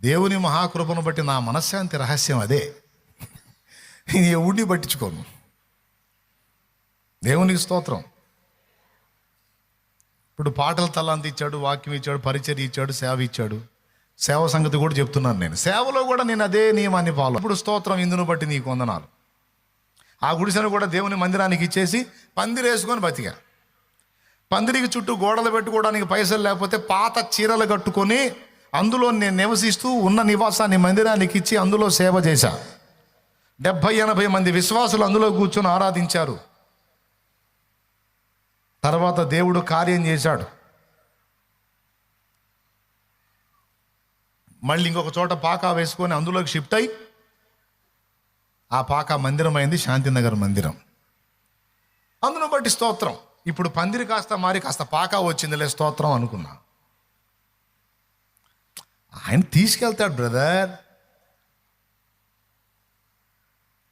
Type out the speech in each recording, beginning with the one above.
దేవుని మహాకృపను బట్టి నా మనశ్శాంతి రహస్యం అదే. నేను ఎవడిని పట్టించుకోను? దేవునికి స్తోత్రం. ఇప్పుడు పాటల తలాంతి ఇచ్చాడు వాక్యం ఇచ్చాడు పరిచయం ఇచ్చాడు సేవ ఇచ్చాడు. సేవ సంగతి కూడా చెప్తున్నాను నేను. సేవలో కూడా నేను అదే నియమాన్ని ఫాలో ఇప్పుడు స్తోత్రం ఇందును బట్టి నీకు వందనాలు. ఆ గుడిసెను కూడా దేవుని మందిరానికి ఇచ్చేసి పందిరేసుకొని బతికా. పందిరికి చుట్టూ గోడలు పెట్టుకోవడానికి పైసలు లేకపోతే పాత చీరలు కట్టుకొని అందులో నేను నివసిస్తూ ఉన్న నివాసాన్ని మందిరానికి ఇచ్చి అందులో సేవ చేశా. డెబ్భై ఎనభై మంది విశ్వాసులు అందులో కూర్చొని ఆరాధించారు. తర్వాత దేవుడు కార్యం చేశాడు. మళ్ళీ ఇంకొక చోట పాకా వేసుకొని అందులోకి షిఫ్ట్ అయి ఆ పాక మందిరం అయింది శాంతినగర్ మందిరం. అందును బట్టి స్తోత్రం. ఇప్పుడు పందిరి కాస్త మారి కాస్త పాక వచ్చిందిలే స్తోత్రం అనుకున్నా. ఆయన తీసుకెళ్తాడు బ్రదర్.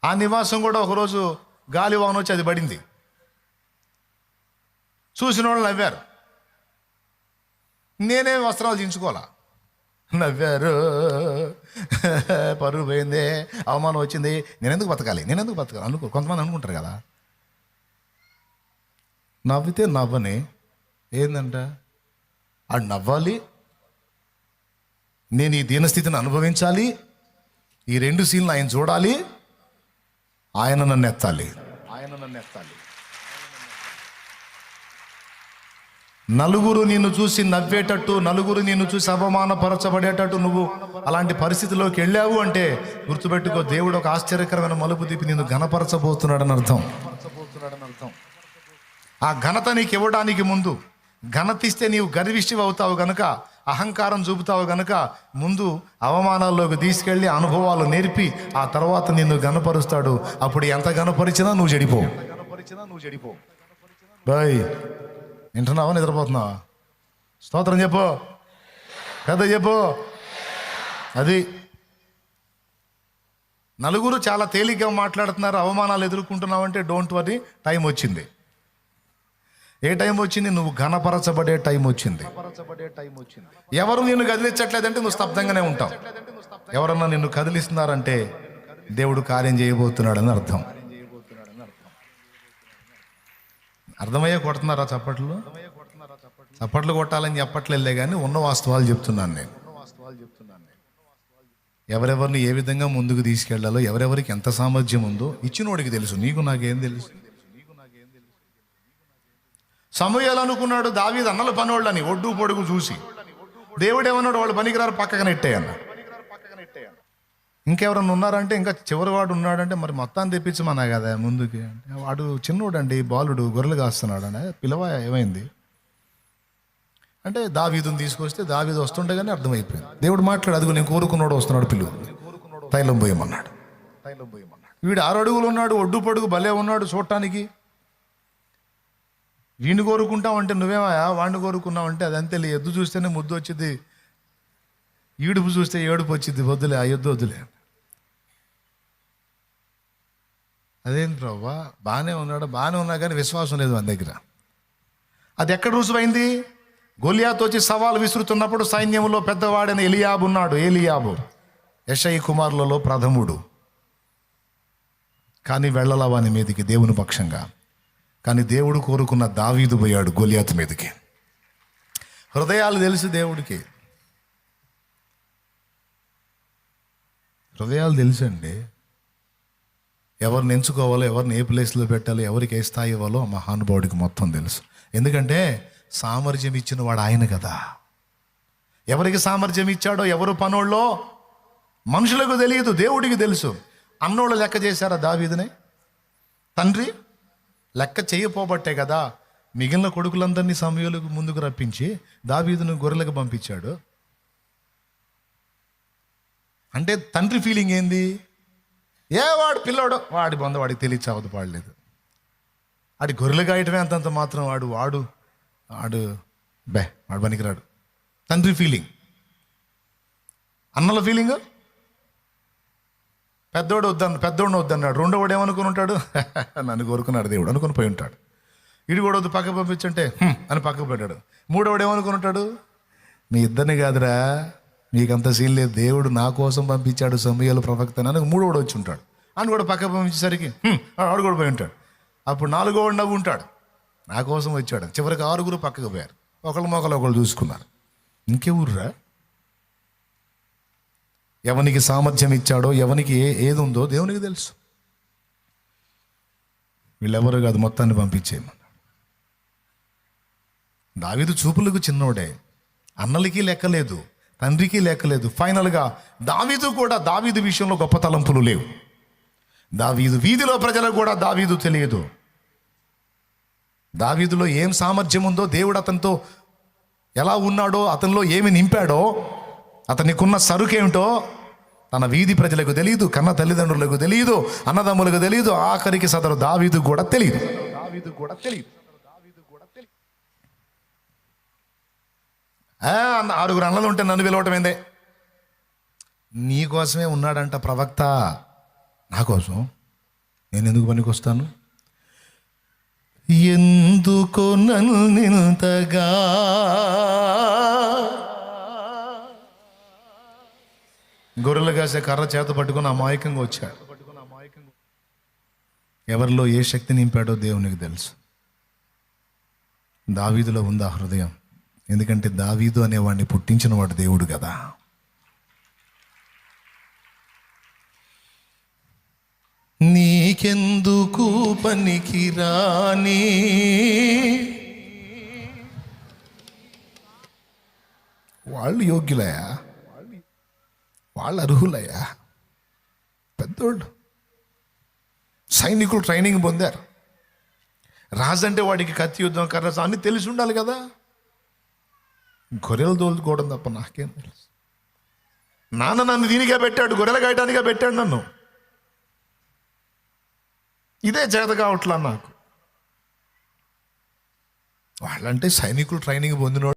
ఆ నివాసం కూడా ఒకరోజు గాలి వాన వచ్చి అది పడింది. చూసిన వాళ్ళు నవ్వారు. నేనేం వస్త్రాలు దించుకోవాలా నవ్వారు. పరువు పోయింది అవమానం వచ్చింది. నేనెందుకు బతకాలి? నేనెందుకు బతకాలి? అనుకో కొంతమంది అనుకుంటారు కదా. నవ్వితే నవ్వని ఏందంట? అది నవ్వాలి నేను ఈ దీనస్థితిని అనుభవించాలి. ఈ రెండు సీన్లు ఆయన చూడాలి. ఆయన నన్ను ఎత్తాలి. ఆయన నన్ను ఎత్తాలి. నలుగురు నిన్ను చూసి నవ్వేటట్టు నలుగురు నిన్ను చూసి అవమానపరచబడేటట్టు నువ్వు అలాంటి పరిస్థితిలోకి వెళ్ళావు అంటే గుర్తుపెట్టుకో దేవుడు ఒక ఆశ్చర్యకరమైన మలుపు తిప్పి నిన్ను ఘనపరచబోతున్నాడని అర్థం. ఆ ఘనత నీకు ఇవ్వడానికి ముందు ఘనత ఇస్తే నీవు గర్విష్టి అవుతావు కనుక అహంకారం చూపుతావు గనుక ముందు అవమానాల్లోకి తీసుకెళ్ళి అనుభవాలు నేర్పి ఆ తర్వాత నిన్ను గనపరుస్తాడు అప్పుడు ఎంత గనపరిచినా నువ్వు చెడిపో. నువ్వు చెడిపో బాయ్ వింటున్నావా? నిద్రపోతున్నావా? స్తోత్రం చెప్పు. పెద్ద చెప్పు. అది నలుగురు చాలా తేలిగ్గా మాట్లాడుతున్నారు అవమానాలు ఎదుర్కొంటున్నావంటే డోంట్ వరీ టైం వచ్చింది. ఏ టైం వచ్చింది? నువ్వు ఘనపరచబడే టైం వచ్చింది. ఎవరు నిన్ను కదిలించట్లేదంటే నువ్వు స్తబ్దంగానే ఉంటావు. ఎవరన్నా నిన్ను కదిలిస్తున్నారంటే దేవుడు కార్యం చేయబోతున్నాడని అర్థం. అర్థమయ్యే కొడుతున్నారా చప్పట్లు? చప్పట్లు కొట్టాలని చెప్పట్లేదులే కానీ ఉన్న వాస్తవాలు చెప్తున్నాను నేను. ఎవరెవరిని ఏ విధంగా ముందుకు తీసుకెళ్ళాలో ఎవరెవరికి ఎంత సామర్థ్యం ఉందో ఇచ్చినోడికి తెలుసు. నీకు నాకేం తెలుసు? సమూహాలు అనుకున్నాడు దావీదు అన్నల పనోళ్ళని ఒడ్డు పొడుగు చూసి. దేవుడు ఏమన్నాడు వాళ్ళు పనికిరారు పక్కన నెట్టేయన్న ఇంకెవరన్నా ఉన్నారంటే ఇంకా చివరి వాడు ఉన్నాడంటే మరి మొత్తాన్ని తెప్పించమన్నా కదా ముందుకి. అంటే వాడు చిన్నోడండి బాలుడు గొర్రెలు కాస్తున్నాడు అని పిలవ ఏమైంది? అంటే దావీదుని తీసుకొస్తే దావీదు వస్తుండగానే అర్థమైపోయింది. దేవుడు మాట్లాడు అదిగో నేను కోరుకున్నాడు వస్తున్నాడు పిలువు తైలం పోయమన్నాడు. తైలం పోయమన్నాడు. వీడు ఆరు అడుగులు ఉన్నాడు ఒడ్డు పొడుగు భలే ఉన్నాడు చూడటానికి. వీడిని కోరుకుంటావంటే నువ్వేమయా కోరుకున్నావు కోరుకున్నావంటే అది అంతే ఎద్దు చూస్తేనే ముద్దు వచ్చింది ఈడుపు చూస్తే ఏడుపు వచ్చింది వద్దులే ఆ ఎద్దు వద్దులే అదేం. ప్రవ్వా? బాగానే ఉన్నాడు? బాగానే ఉన్నా కానీ విశ్వాసం లేదు మన దగ్గర. అది ఎక్కడ రుజువైంది? గొలియాతో వచ్చి సవాలు విసురుతున్నప్పుడు సైన్యంలో పెద్దవాడైన ఎలియాబు ఉన్నాడు. ఏలియాబు యషయి కుమారులలో ప్రథముడు. కానీ వెళ్ళలా వాని మీదికి? దేవుని పక్షంగా. కానీ దేవుడు కోరుకున్న దావీదు పోయాడు గొలియాత్ మీదకి. హృదయాలు తెలుసు దేవుడికి. హృదయాలు తెలుసండి. ఎవరిని ఎంచుకోవాలో ఎవరిని ఏ ప్లేస్లో పెట్టాలో ఎవరికి ఏ స్థాయి ఇవ్వాలో ఆ మహానుభావుడికి మొత్తం తెలుసు. ఎందుకంటే సామర్థ్యం ఇచ్చిన వాడు ఆయన కదా. ఎవరికి సామర్థ్యం ఇచ్చాడో ఎవరు పనోళ్ళో మనుషులకు తెలియదు దేవుడికి తెలుసు. అన్నోళ్ళు లెక్క చేశారా దావీదునే? తండ్రి? లెక్క చేయపోబట్టే కదా మిగిలిన కొడుకులందరినీ సమయాలకు ముందుకు రప్పించి దావీదును గొర్రెలకు పంపించాడు. అంటే తండ్రి ఫీలింగ్ ఏంది? ఏ వాడు పిల్లోడు? వాడి బొంద వాడికి తెలియచావదు పాడలేదు. వాడి గొర్రెలు గాయటమే అంతంత మాత్రం వాడు వాడు వాడు బే వాడు పనికిరాడు. తండ్రి ఫీలింగ్ అన్నల ఫీలింగ్ పెద్దోడు వద్దన్న పెద్దోడు వద్దన్నాడు. రెండోడు ఏమనుకుని ఉంటాడు? నన్ను కోరుకున్నాడు దేవుడు అనుకుని పోయి ఉంటాడు. ఇడు కూడా వద్దు పక్క పంపించుంటే అని పక్కకు పెట్టాడు. మూడోవాడు ఏమనుకుని ఉంటాడు? మీ ఇద్దరిని కాదురా నీకంత సీన్ లేదు దేవుడు నా కోసం పంపించాడు సమయాలు ప్రవక్త అని మూడోడు వచ్చి ఉంటాడు. అని కూడా పక్క పంపించేసరికి ఆడు కూడా పోయి ఉంటాడు. అప్పుడు నాలుగోడు నవ్వు ఉంటాడు. నా కోసం వచ్చాడు. చివరికి ఆరుగురు పక్కకు పోయారు. ఒకళ్ళ మొక్కలు ఒకళ్ళు చూసుకున్నారు. ఇంకెవర్రా? ఎవనికి సామర్థ్యం ఇచ్చాడో ఎవనికి ఏ ఏది ఉందో దేవునికి తెలుసు. వీళ్ళెవరు కాదు మొత్తాన్ని పంపించేయమన్నాడు. దావిదు చూపులకు చిన్నోడే. అన్నలకి లెక్కలేదు తండ్రికి లెక్కలేదు. ఫైనల్గా దావీదు కూడా దావీదు విషయంలో గొప్ప తలంపులు లేవు. దావీదు వీధిలో ప్రజలకు కూడా దావీదు తెలియదు. దావీదులో ఏం సామర్థ్యం ఉందో దేవుడు అతనితో ఎలా ఉన్నాడో అతనిలో ఏమి నింపాడో అతనికున్న సరుకేమిటో తన వీధి ప్రజలకు తెలియదు కన్న తల్లిదండ్రులకు తెలియదు అన్నదమ్ములకు తెలియదు ఆఖరికి సదరు దావీదు కూడా తెలియదు దావీదు కూడా తెలియదు అన్న ఆరుగురు అన్నలు ఉంటే నన్ను పిలవటం ఏందే? నీకోసమే ఉన్నాడంట ప్రవక్త. నా కోసం? నేను ఎందుకు పనికొస్తాను? ఎందుకు నన్నింతగా గొర్రెలు కాసే కర్ర చేత పట్టుకుని అమాయకంగా వచ్చాడు. ఎవరిలో ఏ శక్తి నింపాడో దేవునికి తెలుసు. దావీదులో ఉందా హృదయం? ఎందుకంటే దావీదు అనేవాడిని పుట్టించిన వాడు దేవుడు కదా. నీకెందుకు పనికి రాని వాళ్ళు యోగ్యులయా వాళ్ళు అర్హులయ్యా. పెద్దోళ్ళు. సైనికులు ట్రైనింగ్ పొందారు. రాజు అంటే వాడికి కత్తి యుద్ధం కర్ర అన్ని తెలిసి ఉండాలి కదా. గొర్రెలు తోలుకోవడం తప్ప నాకేం తెలుసు. నాన్న నన్ను దీనిగా పెట్టాడు గొర్రెలు గాయటానిగా పెట్టాడు నన్ను. ఇదే చేత కావట్లా నాకు. వాళ్ళంటే సైనికులు ట్రైనింగ్ పొందినోడు